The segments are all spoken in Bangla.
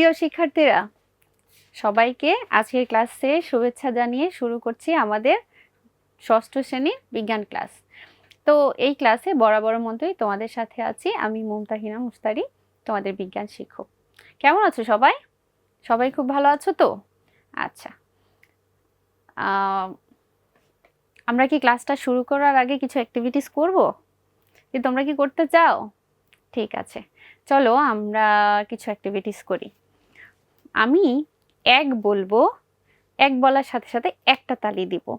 প্রিয় শিক্ষার্থীরা, সবাইকে আজকের ক্লাসে শুভেচ্ছা জানিয়ে শুরু করছি আমাদের ষষ্ঠ শ্রেণির বিজ্ঞান ক্লাস। তো এই ক্লাসে বরাবর মতোই তোমাদের সাথে আছি আমি মুমতাহিনা মুস্তারি তোমাদের বিজ্ঞান শিক্ষক। কেমন আছো সবাই? সবাই খুব ভালো আছো তো? আচ্ছা। আমরা কি ক্লাসটা শুরু করার আগে কিছু অ্যাক্টিভিটিস করব? তোমরা কি করতে চাও, ঠিক আছে। চলো আমরা কিছু অ্যাক্টিভিটিস করি। আমি এক বলব, এক বলার সাথে সাথে একটা তালি দিব।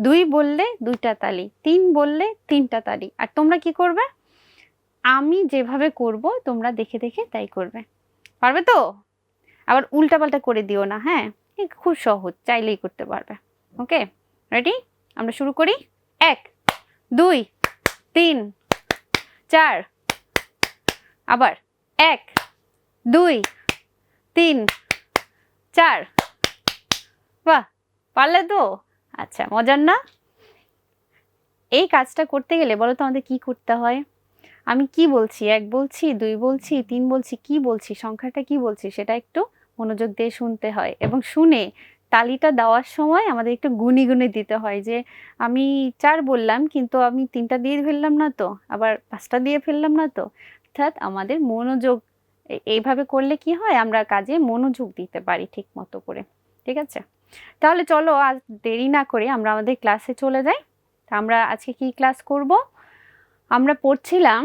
দুই বললে দুইটা তালি, তিন বললে তিনটা তালি। আর তোমরা কি করবে? আমি যেভাবে করব, তোমরা দেখে দেখে তাই করবে। পারবে তো? আবার উল্টাপাল্টা করে দিও না হ্যাঁ? খুব সহজ, চাইলেই করতে পারবে। ওকে? রেডি আমরা শুরু করি। এক, দুই, তিন, চার, আবার এক, দুই তিন, চার। বাহ, পারলে তো? আচ্ছা মজার না? এই কাজটা করতে গেলে বলো তো আমাদের কি করতে হয়? আমি কি বলছি? এক বলছি, দুই বলছি, তিন বলছি, কি বলছি? সংখ্যাটা কি বলছি? সেটা একটু মনোযোগ দিয়ে শুনতে হয় এবং শুনে তালিটা দেওয়ার সময় আমাদের একটু গুনি গুনে দিতে হয় যে, আমি চার বললাম, কিন্তু আমি তিনটা দিয়ে ফেললাম না তো? আবার পাঁচটা দিয়ে ফেললাম না তো? অর্থাৎ আমাদের মনোযোগ এইভাবে করলে কি হয়? আমরা কাজে মনোযোগ দিতে পারি ঠিক মতো করে। ঠিক আছে? তাহলে চলো আজ দেরি না করে আমরা আমাদের ক্লাসে চলে যাই। আমরা আজকে কি ক্লাস করব? আমরা পড়ছিলাম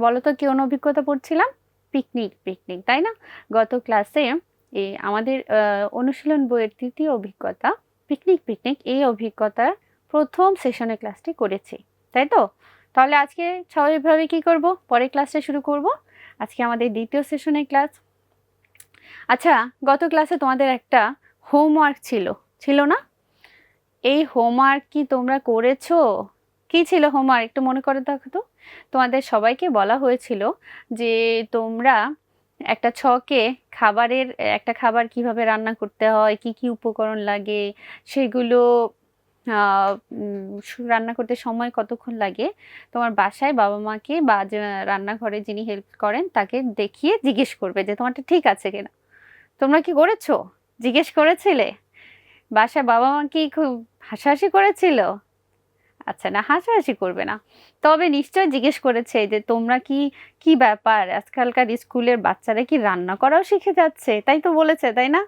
বলো তো কোন অভিজ্ঞতা পড়ছিলাম? পিকনিক পিকনিক, তাই না? গত ক্লাসে এই আমাদের অনুশীলন বইয়ের তৃতীয় অভিজ্ঞতা, পিকনিক পিকনিক, এই অভিজ্ঞতার প্রথম সেশনে ক্লাসটি করেছি। তাই তো? তাহলে আজকে স্বাভাবিকভাবে কি করব? পরে ক্লাসটা শুরু করব। আজকে আমাদের দ্বিতীয় সেশনের ক্লাস আচ্ছা গত ক্লাসে তোমাদের একটা হোমওয়ার্ক ছিল ছিল না? এই হোমওয়ার্ক কি তোমরা করেছ? কি ছিল হোমওয়ার্ক একটু মনে করে দেখো তো। তোমাদের সবাইকে বলা হয়েছিল যে তোমরা একটা ছকে খাবারের, একটা খাবার কীভাবে রান্না করতে হয়, কি কি উপকরণ লাগে, সেগুলো রান্না করতে সময় কতক্ষণ লাগে? তোমার বাসায় বাবা মাকে বা রান্নাঘরে যিনি হেল্প করেন তাকে দেখিয়ে জিজ্ঞেস করবে যে তোমারটা ঠিক আছে কিনা। তোমরা কি করেছ? জিজ্ঞেস করেছিলে? বাসায় বাবা মা কি খুব হাসাহাসি করেছিল? আচ্ছা না, হাসাহাসি করবে না। তবে নিশ্চয় জিজ্ঞেস করেছে যে তোমরা কি কি ব্যাপার? আজকালকার স্কুলের বাচ্চারা কি রান্না করাও শিখে যাচ্ছে? তাই তো বলেছে, তাই না?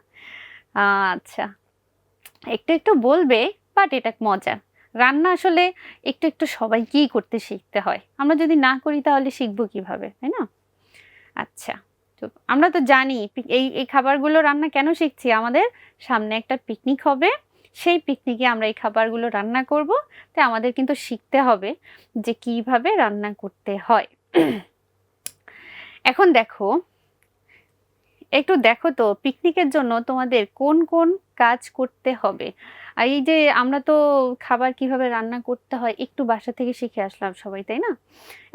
আচ্ছা। একটু একটু বলবে বাট এটা মজা। রান্না আসলে একটু একটু সবাইকেই করতে শিখতে হয়। আমরা যদি না করি তাহলে শিখব কীভাবে, তাই না? আচ্ছা তো আমরা তো জানি এই এই খাবারগুলো রান্না কেন শিখছি? আমাদের সামনে একটা পিকনিক হবে। সেই পিকনিকে আমরা এই খাবারগুলো রান্না করব। তাই আমাদের কিন্তু শিখতে হবে যে কীভাবে রান্না করতে হয়। এখন দেখো, একটু দেখো তো পিকনিকের জন্য তোমাদের কোন কোন কাজ করতে হবে? আর এই যে আমরা তো খাবার কীভাবে রান্না করতে হয়, একটু বাসা থেকে শিখে আসলাম সবাই, তাই না?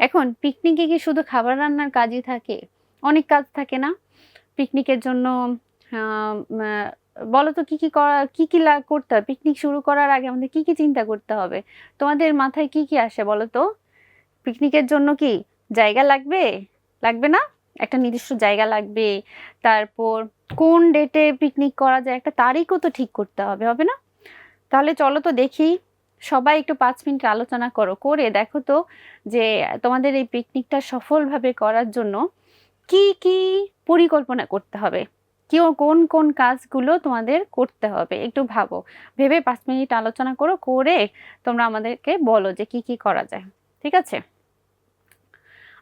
এখন পিকনিকে কি শুধু খাবার রান্নার কাজই থাকে? অনেক কাজ থাকে না? পিকনিকের জন্য বলো তো কি কি করা, কি কি করতে হবে পিকনিক শুরু করার আগে আমাদের কি কি চিন্তা করতে হবে? তোমাদের মাথায় কি কি আসে বলো তো পিকনিকের জন্য কি জায়গা লাগবে? লাগবে না? একটা নির্দিষ্ট জায়গা লাগবে। তারপর কোন ডেটে পিকনিক করা যায়? একটা তারিখও তো ঠিক করতে হবে হবে না? তাহলে চলো তো দেখি, সবাই একটু পাঁচ মিনিট আলোচনা করো, করে দেখো তো যে তোমাদের এই পিকনিকটা সফলভাবে করার জন্য কি কি পরিকল্পনা করতে হবে, কি কোন কোন কাজগুলো তোমাদের করতে হবে, একটু ভাবো। ভেবে পাঁচ মিনিট আলোচনা করো, করে তোমরা আমাদেরকে বলো যে কি কি করা যায়, ঠিক আছে?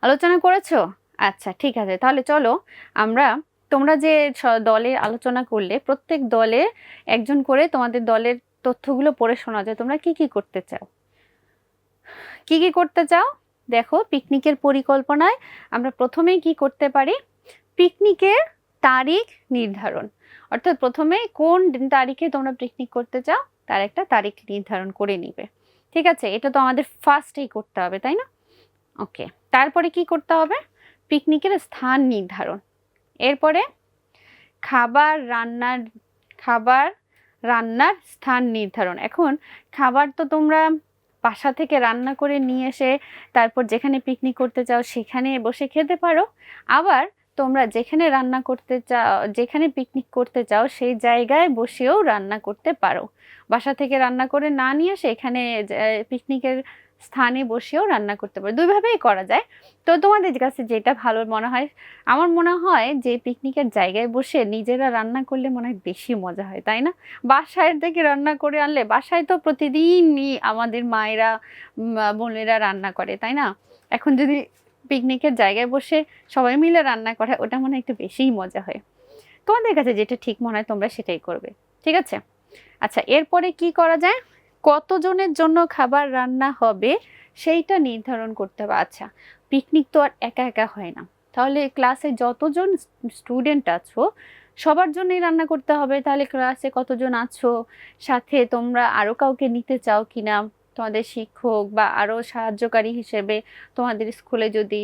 আলোচনা করেছ? আচ্ছা ঠিক আছে, তাহলে চলো আমরা, তোমরা যে দলে আলোচনা করলে, প্রত্যেক দলে একজন করে তোমাদের দলের তথ্যগুলো পড়ে শোনা যায়। তোমরা কি কি করতে চাও? কি কি করতে চাও? দেখো, পিকনিকের পরিকল্পনায় আমরা প্রথমেই কি করতে পারি? পিকনিকের তারিখ নির্ধারণ। অর্থাৎ প্রথমে কোন তারিখে তোমরা পিকনিক করতে চাও, তার একটা তারিখ নির্ধারণ করে নিবে। ঠিক আছে? এটা তো আমাদের ফার্স্টেই করতে হবে, তাই না? ওকে তারপরে কি করতে হবে? পিকনিকের স্থান নির্ধারণ। এরপরে খাবার রান্নার, খাবার রান্নার স্থান নির্ধারণ। এখন খাবার তো তোমরা বাসা থেকে রান্না করে নিয়ে এসে তারপর যেখানে পিকনিক করতে চাও সেখানে বসে খেতে পারো। আবার তোমরা যেখানে রান্না করতে চাও যেখানে পিকনিক করতে চাও সেই জায়গায় বসেও রান্না করতে পারো। বাসা থেকে রান্না করে না নিয়ে সেখানে পিকনিকের স্থানে বসেও রান্না করতে পারো। দুইভাবেই করা যায়। তো তোমাদের কাছে যেটা ভালো মনে হয়, আমার মনে হয় যে পিকনিকের জায়গায় বসে নিজেরা রান্না করলে মনে হয় বেশি মজা হয়, তাই না? বাসায় থেকে রান্না করে আনলে, বাসায় তো প্রতিদিনই আমাদের মায়েরা বোনেরা রান্না করে, তাই না? এখন যদি পিকনিকের জায়গায় বসে সবাই মিলে রান্না করে, ওটা মনে হয় একটু বেশিই মজা হয়। তোমাদের কাছে যেটা ঠিক মনে হয়, তোমরা সেটাই করবে। ঠিক আছে? আচ্ছা এরপরে কি করা যায়? কতজনের জন্য খাবার রান্না হবে সেইটা নির্ধারণ করতে হবে। আচ্ছা পিকনিক তো আর একা একা হয় না। তাহলে ক্লাসে যতজন স্টুডেন্ট আছো, সবার জন্যই রান্না করতে হবে। তাহলে ক্লাসে কতজন আছো? সাথে তোমরা আরও কাউকে নিতে চাও কিনা? তোমাদের শিক্ষক বা আরও সাহায্যকারী হিসেবে তোমাদের স্কুলে যদি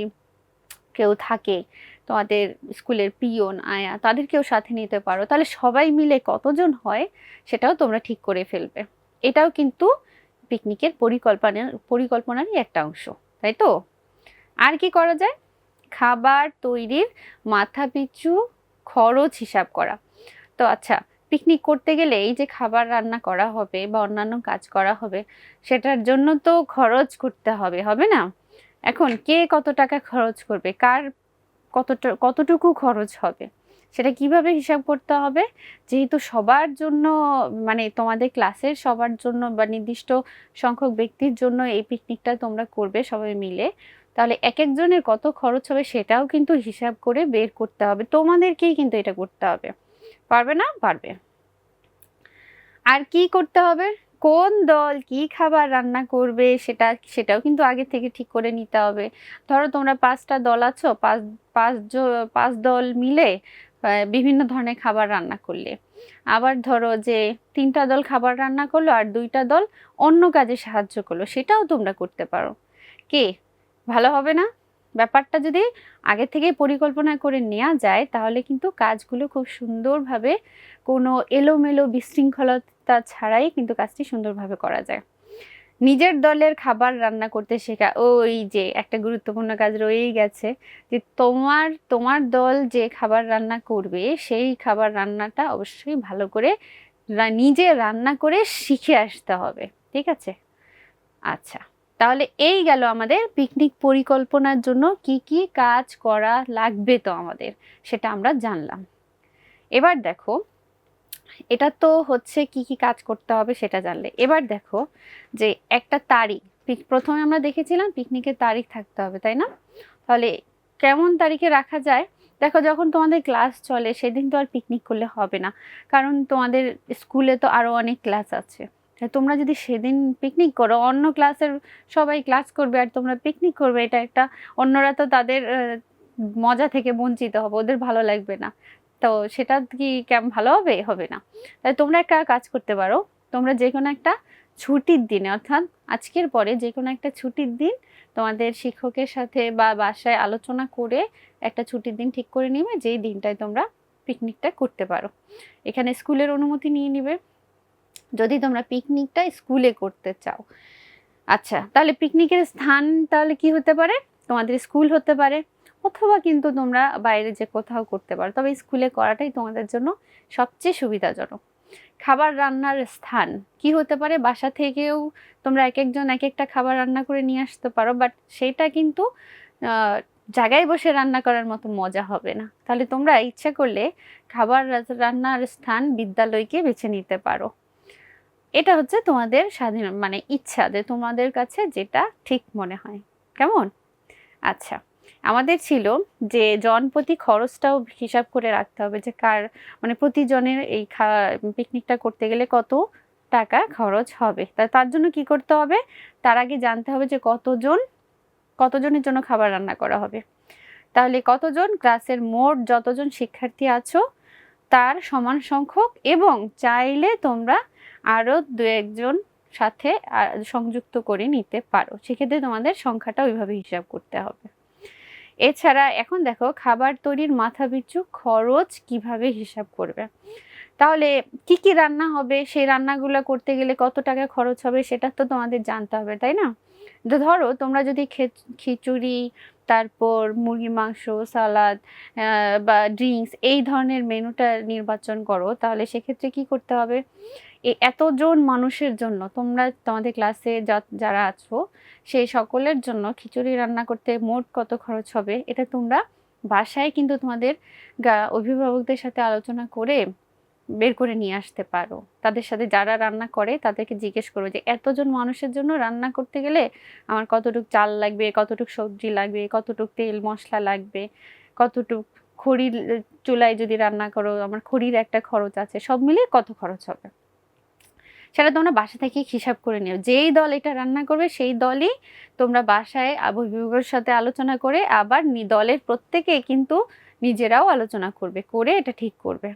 কেউ থাকে, তোমাদের স্কুলের পিয়ন, আয়া, তাদেরকেও সাথে নিতে পারো। তাহলে সবাই মিলে কতজন হয়, সেটাও তোমরা ঠিক করে ফেলবে। এটাও কিন্তু পিকনিকের পরিকল্পনার পরিকল্পনারই একটা অংশ, তাই তো? আর কি করা যায়? খাবার তৈরির মাথা পিছু খরচ হিসাব করা। তো আচ্ছা পিকনিক করতে গেলে এই যে খাবার রান্না করা হবে বা অন্যান্য কাজ করা হবে, সেটার জন্য তো খরচ করতে হবে হবে না? এখন কে কত টাকা খরচ করবে? কার কতটা, কতটুকু খরচ হবে? সেটা কীভাবে হিসাব করতে হবে? যেহেতু সবার জন্য মানে তোমাদের ক্লাসের সবার জন্য বা নির্দিষ্ট সংখ্যক ব্যক্তির জন্য এই পিকনিকটা তোমরা করবে সবাই মিলে, তাহলে এক একজনের কত খরচ হবে সেটাও কিন্তু হিসাব করে বের করতে হবে। তোমাদেরকেই কিন্তু এটা করতে হবে। পারবে না? পারবে। আর কি করতে হবে? কোন দল কি খাবার রান্না করবে সেটা, সেটাও কিন্তু আগে থেকে ঠিক করে নিতে হবে। ধরো তোমরা পাঁচটা দল আছো, পাঁচ পাঁচ পাঁচ দল মিলে বিভিন্ন ধরনের খাবার রান্না করলে। আবার ধরো যে তিনটা দল খাবার রান্না করল আর দুইটা দল অন্য কাজে সাহায্য করল, সেটাও তোমরা করতে পারো। কে? ভালো হবে না? ব্যাপারটা যদি আগে থেকে পরিকল্পনা করে নেওয়া যায়, তাহলে কিন্তু কাজগুলো খুব সুন্দরভাবে কোনো এলোমেলো বিশৃঙ্খলতা ছাড়াই কিন্তু কাজটি সুন্দরভাবে করা যায়। নিজের দলের খাবার রান্না করতে শেখা, ওই যে একটা গুরুত্বপূর্ণ কাজ রয়েই গেছে যে তোমার তোমার দল যে খাবার রান্না করবে, সেই খাবার রান্নাটা অবশ্যই ভালো করে নিজে রান্না করে শিখে আসতে হবে, ঠিক আছে? আচ্ছা তাহলে এই গেল আমাদের পিকনিক পরিকল্পনার জন্য কি কি কাজ করা লাগবে তো আমাদের, সেটা আমরা জানলাম। এবার দেখো এটা তো হচ্ছে কি কি কাজ করতে হবে সেটা জানলে। এবার দেখো যে একটা তারিখ প্রথমে আমরা দেখেছিলাম পিকনিকের তারিখ থাকতে হবে, তাই না? তাহলে কেমন তারিখে রাখা যায়? দেখো যখন তোমাদের ক্লাস চলে সেদিন তো আর পিকনিক করলে হবে না, কারণ তোমাদের স্কুলে তো আরও অনেক ক্লাস আছে। তোমরা যদি সেদিন পিকনিক করো, অন্য ক্লাসের সবাই ক্লাস করবে আর তোমরা পিকনিক করবে, এটা একটা অন্যরা তো তাদের মজা থেকে বঞ্চিত হবে, ওদের ভালো লাগবে না। তো সেটা কি কেমন ভালো হবে? হবে না। তাই তোমরা একটা কাজ করতে পারো। তোমরা যে কোনো একটা ছুটির দিনে, অর্থাৎ আজকের পরে যে কোনো একটা ছুটির দিন তোমাদের শিক্ষকের সাথে বা বাসায় আলোচনা করে একটা ছুটির দিন ঠিক করে নিবে, যেই দিনটায় তোমরা পিকনিকটা করতে পারো। এখানে স্কুলের অনুমতি নিয়ে নিবে। যদি তোমরা পিকনিকটা স্কুলে করতে চাও। আচ্ছা তাহলে পিকনিকের স্থান তাহলে কি হতে পারে? তোমাদের স্কুল হতে পারে। অথবা কিন্তু তোমরা বাইরে যে কোথাও করতে পারো, তবে স্কুলে করাটাই তোমাদের জন্য সবচেয়ে সুবিধাজনক। খাবার রান্নার স্থান কি হতে পারে? বাসা থেকেও তোমরা এক একজন এক একটা খাবার রান্না করে নিয়ে আসতে পারো বাট সেটা কিন্তু জায়গায় বসে রান্না করার মতো মজা হবে না। তাহলে তোমরা ইচ্ছা করলে খাবার রান্নার স্থান বিদ্যালয়কে বেছে নিতে পারো। এটা হচ্ছে তোমাদের স্বাধীন মানে ইচ্ছা যে তোমাদের কাছে যেটা ঠিক মনে হয়। কেমন? আচ্ছা। আমাদের ছিল যে জনপ্রতি খরচটাও হিসাব করে রাখতে হবে যে কার মানে প্রতিজনের এই পিকনিকটা করতে গেলে কত টাকা খরচ হবে। তা তার জন্য কি করতে হবে? তার আগে জানতে হবে যে কতজন, কতজনের জন্য খাবার রান্না করা হবে। তাহলে কতজন, ক্লাসের মোট যতজন শিক্ষার্থী আছো, তার সমান সংখ্যক এবং চাইলে তোমরা আরও দু একজন সাথে সংযুক্ত করে নিতে পারো। সেক্ষেত্রে তোমাদের সংখ্যাটা ওইভাবে হিসাব করতে হবে। এছাড়া এখন দেখো খাবার তৈরির মাথা পিছু খরচ কীভাবে হিসাব করবে? তাহলে কি কি রান্না হবে? সেই রান্নাগুলো করতে গেলে কত টাকা খরচ হবে সেটা তো তোমাদের জানতে হবে, তাই না? ধরো তোমরা যদি খিচুড়ি, তারপর মুরগি মাংস, সালাদ বা ড্রিঙ্কস এই ধরনের মেনুটা নির্বাচন করো, তাহলে সেক্ষেত্রে কি করতে হবে? এই এতজন মানুষের জন্য, তোমরা তোমাদের ক্লাসে যারা আছো, সেই সকলের জন্য খিচুড়ি রান্না করতে মোট কত খরচ হবে, এটা তোমরা বাসায় কিন্তু তোমাদের অভিভাবকদের সাথে আলোচনা করে বের করে নিয়ে আসতে পারো। তাদের সাথে যারা রান্না করে, তাদেরকে জিজ্ঞেস করো যে, এতজন মানুষের জন্য রান্না করতে গেলে আমার কতটুক চাল লাগবে, কতটুক সবজি লাগবে, কতটুক তেল মশলা লাগবে, কতটুক খড়ির, চুলায় যদি রান্না করো, আমার খড়ির একটা খরচ আছে। সব মিলিয়ে কত খরচ হবে? সেটা তোমরা বাসা থেকে হিসাব করে নিও। যেই দল এটা রান্না করবে, সেই দলই তোমরা বাসায় অভিভাবকের সাথে আলোচনা করে আবার দলের প্রত্যেকে কিন্তু নিজেরাও আলোচনা করবে, করে এটা ঠিক করবে।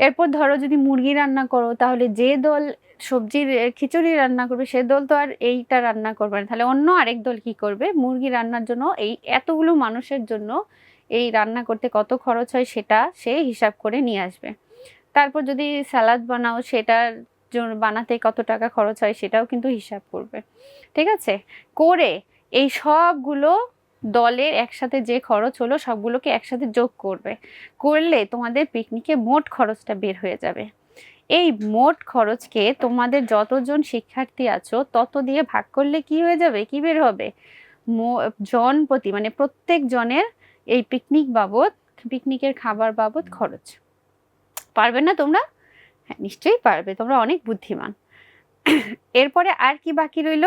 এরপর ধরো যদি মুরগি রান্না করো, তাহলে যে দল সবজির, খিচুড়ি রান্না করবে, সে দল তো আর এইটা রান্না করবে না। তাহলে অন্য আরেক দল কি করবে? মুরগি রান্নার জন্য এই এতগুলো মানুষের জন্য এই রান্না করতে কত খরচ হয় সেটা সে হিসাব করে নিয়ে আসবে। তারপর যদি স্যালাড বানাও, সেটার বানাতে কত টাকা খরচ হয় সেটাও কিন্তু হিসাব করবে। ঠিক আছে? করে এই সবগুলো দলের একসাথে যে খরচ হলো সবগুলোকে একসাথে যোগ করবে। করলে তোমাদের পিকনিকে মোট খরচটা বের হয়ে যাবে। এই মোট খরচকে তোমাদের যতজন শিক্ষার্থী আছো তত দিয়ে ভাগ করলে কি হয়ে যাবে? কি বের হবে? জন প্রতি মানে প্রত্যেক জনের এই পিকনিক বাবদ, পিকনিকের খাবার বাবদ খরচ। পারবে না তোমরা? হ্যাঁ নিশ্চয়ই পারবে, তোমরা অনেক বুদ্ধিমান। এরপরে আর কি বাকি রইল?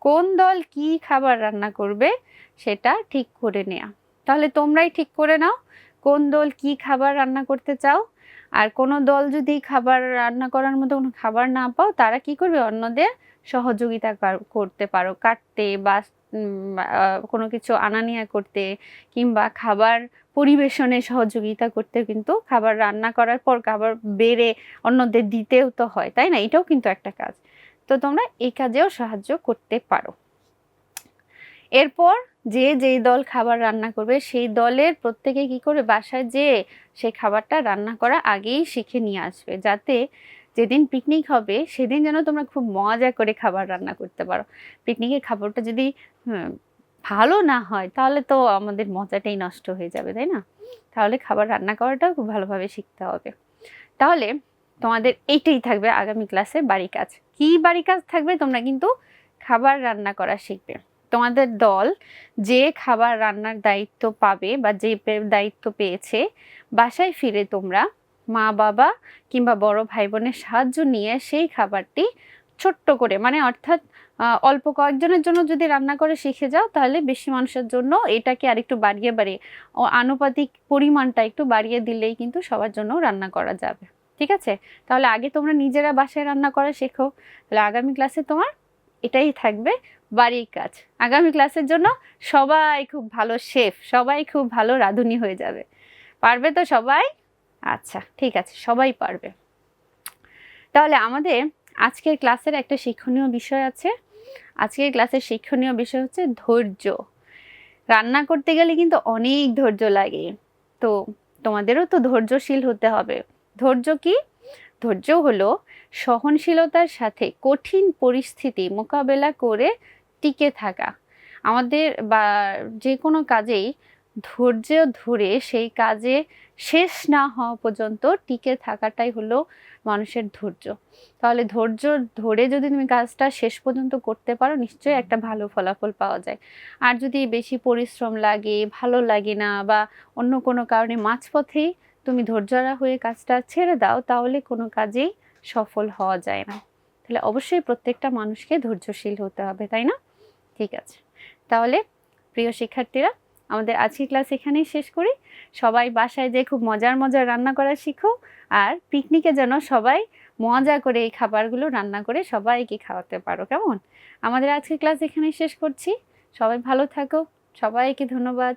কোন দল কি খাবার রান্না করবে সেটা ঠিক করে নেওয়া তাহলে তোমরাই ঠিক করে নাও কোন দল কি খাবার রান্না করতে চাও। আর কোনো দল যদি খাবার রান্না করার মতো কোনো খাবার না পাও, তারা কি করবে? অন্যদের সহযোগিতা কর- করতে পারো। কাটতে বা কোনো কিছু আনা নেয়া করতে কিংবা খাবার পরিবেশনে সহযোগিতা করতে কিন্তু খাবার রান্না করার পর খাবার বেড়ে অন্যদের দিতেও তো হয়, তাই না? এটাও কিন্তু একটা কাজ। তো তোমরা এই কাজেও সাহায্য করতে পারো। এরপর যে যেই দল খাবার রান্না করবে, সেই দলের প্রত্যেকে কি করে বাসায় যেয়ে সেই খাবারটা রান্না করা আগেই শিখে নিয়ে আসবে, যাতে যেদিন পিকনিক হবে, সেদিন যেন তোমরা খুব মজা করে খাবার রান্না করতে পারো। পিকনিকের খাবারটা যদি ভালো না হয়, তাহলে তো আমাদের মজাটাই নষ্ট হয়ে যাবে, তাই না? তাহলে খাবার রান্না করাটাও খুব ভালোভাবে শিখতে হবে। তাহলে তোমাদের এইটাই থাকবে আগামী ক্লাসে বাড়ি কাজ। কি বাড়ি কাজ থাকবে? তোমরা কিন্তু খাবার রান্না করা শিখবে। তোমাদের দল যে খাবার রান্নার দায়িত্ব পাবে বা যে দায়িত্ব পেয়েছে, বাসায় ফিরে তোমরা মা, বাবা কিংবা বড় ভাই বোনের সাহায্য নিয়ে সেই খাবারটি ছোট্ট করে মানে অর্থাৎ অল্প কয়েকজনের জন্য যদি রান্না করে শিখে যাও, তাহলে বেশি মানুষের জন্য এটাকে আরেকটু বাড়িয়ে বাড়িয়ে, ও আনুপাতিক পরিমাণটা একটু বাড়িয়ে দিলেই কিন্তু সবার জন্য রান্না করা যাবে। ঠিক আছে? তাহলে আগে তোমরা নিজেরা বাসায় রান্না করা শেখো। তাহলে আগামী ক্লাসে তোমার এটাই থাকবে বাড়ির কাজ। আগামী ক্লাসের জন্য সবাই খুব ভালো শেফ, সবাই খুব ভালো রাঁধুনি হয়ে যাবে। পারবে তো সবাই? আচ্ছা ঠিক আছে, সবাই পারবে। তাহলে আমাদের আজকের ক্লাসের একটা শিক্ষণীয় বিষয় আছে। আজকের ক্লাসের শিক্ষণীয় বিষয় হচ্ছে ধৈর্য। রান্না করতে গেলে কিন্তু অনেক ধৈর্য লাগে। তো তোমাদেরও তো ধৈর্যশীল হতে হবে। ধৈর্য কি? ধৈর্য হলো সহনশীলতার সাথে কঠিন পরিস্থিতি মোকাবেলা করে টিকে থাকা। আমাদের বা যে কোনো কাজেই ধৈর্য ধরে সেই কাজে শেষ না হওয়া পর্যন্ত টিকে থাকাটাই হলো মানুষের ধৈর্য। তাহলে ধৈর্য ধরে যদি তুমি কাজটা শেষ পর্যন্ত করতে পারো, নিশ্চয়ই একটা ভালো ফলাফল পাওয়া যায়। আর যদি বেশি পরিশ্রম লাগে, ভালো লাগে না বা অন্য কোনো কারণে মাঝপথেই তুমি ধৈর্যরা হয়ে কাজটা ছেড়ে দাও, তাহলে কোনো কাজেই সফল হওয়া যায় না। তাহলে অবশ্যই প্রত্যেকটা মানুষকে ধৈর্যশীল হতে হবে, তাই না? ঠিক আছে। তাহলে প্রিয় শিক্ষার্থীরা আমাদের আজকের ক্লাস এখানেই শেষ করি। সবাই বাসায় যে খুব মজার মজার রান্না করা শিখো আর পিকনিকে যেন সবাই মজা করে এই খাবারগুলো রান্না করে সবাইকে খাওয়াতে পারো, কেমন? আমাদের আজকের ক্লাস এখানেই শেষ করছি। সবাই ভালো থাকো। সবাইকে ধন্যবাদ।